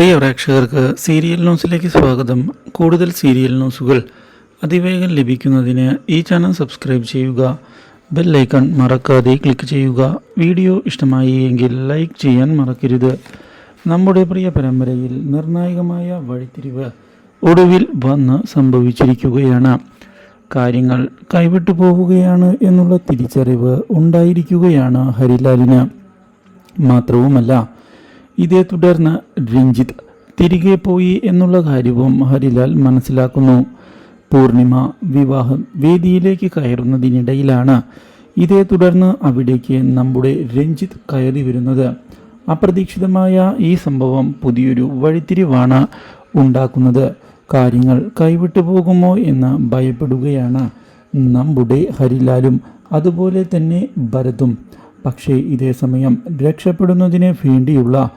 പ്രിയ പ്രേക്ഷകർക്ക് സീരിയൽ ന്യൂസിലേക്ക് സ്വാഗതം. കൂടുതൽ സീരിയൽ ന്യൂസുകൾ അതിവേഗം ലഭിക്കുന്നതിന് ഈ ചാനൽ സബ്സ്ക്രൈബ് ചെയ്യുക. ബെല്ലൈക്കൺ മറക്കാതെ ക്ലിക്ക് ചെയ്യുക. വീഡിയോ ഇഷ്ടമായി എങ്കിൽ ലൈക്ക് ചെയ്യാൻ മറക്കരുത്. നമ്മുടെ പ്രിയ പരമ്പരയിൽ നിർണായകമായ വഴിത്തിരിവ് ഒടുവിൽ വന്ന് സംഭവിച്ചിരിക്കുകയാണ്. കാര്യങ്ങൾ കൈവിട്ടു പോവുകയാണ് എന്നുള്ള തിരിച്ചറിവ് ഉണ്ടായിരിക്കുകയാണ് ഹരിലാലിന്. മാത്രവുമല്ല ഇതേ തുടർന്ന് രഞ്ജിത്ത് തിരികെ പോയി എന്നുള്ള കാര്യവും ഹരിലാൽ മനസ്സിലാക്കുന്നു. പൂർണിമ വിവാഹം വേദിയിലേക്ക് കയറുന്നതിനിടയിലാണ് ഇതേ തുടർന്ന് അവിടേക്ക് നമ്മുടെ രഞ്ജിത്ത് കയറി വരുന്നത്. അപ്രതീക്ഷിതമായ ഈ സംഭവം പുതിയൊരു വഴിത്തിരിവാണ് ഉണ്ടാക്കുന്നത്. കാര്യങ്ങൾ കൈവിട്ടു പോകുമോ എന്ന് ഭയപ്പെടുകയാണ് നമ്മുടെ ഹരിലാലും അതുപോലെ തന്നെ ഭരതും. പക്ഷേ ഇതേ സമയം രക്ഷപ്പെടുന്നതിന് വേണ്ടിയുള്ള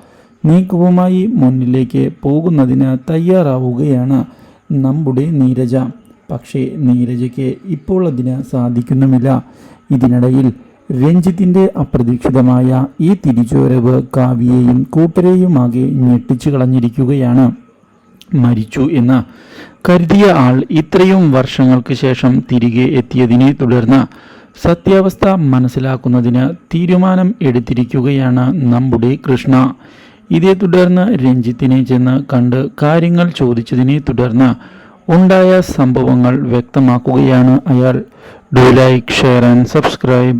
നീക്കവുമായി മുന്നിലേക്ക് പോകുന്നതിന് തയ്യാറാവുകയാണ് നമ്മുടെ നീരജ. പക്ഷേ നീരജയ്ക്ക് ഇപ്പോൾ അതിന് സാധിക്കുന്നുമില്ല. ഇതിനിടയിൽ രഞ്ജിത്തിന്റെ അപ്രതീക്ഷിതമായ ഈ തിരിച്ചുവരവ് കാവ്യയെയും കൂട്ടരെയുമാകെ ഞെട്ടിച്ചു കളഞ്ഞിരിക്കുകയാണ്. മരിച്ചു എന്ന് കരുതിയ ആൾ ഇത്രയും വർഷങ്ങൾക്ക് ശേഷം തിരികെ എത്തിയതിനെ തുടർന്ന് സത്യാവസ്ഥ മനസ്സിലാക്കുന്നതിന് തീരുമാനം എടുത്തിരിക്കുകയാണ് നമ്മുടെ കൃഷ്ണ. ഇതേ തുടർന്ന് രഞ്ജിത്തിനെ ചെന്ന് കണ്ട് കാര്യങ്ങൾ ചോദിച്ചതിനെ തുടർന്ന് ഉണ്ടായ സംഭവങ്ങൾ വ്യക്തമാക്കുകയാണ് അയാൾ. Do like share and subscribe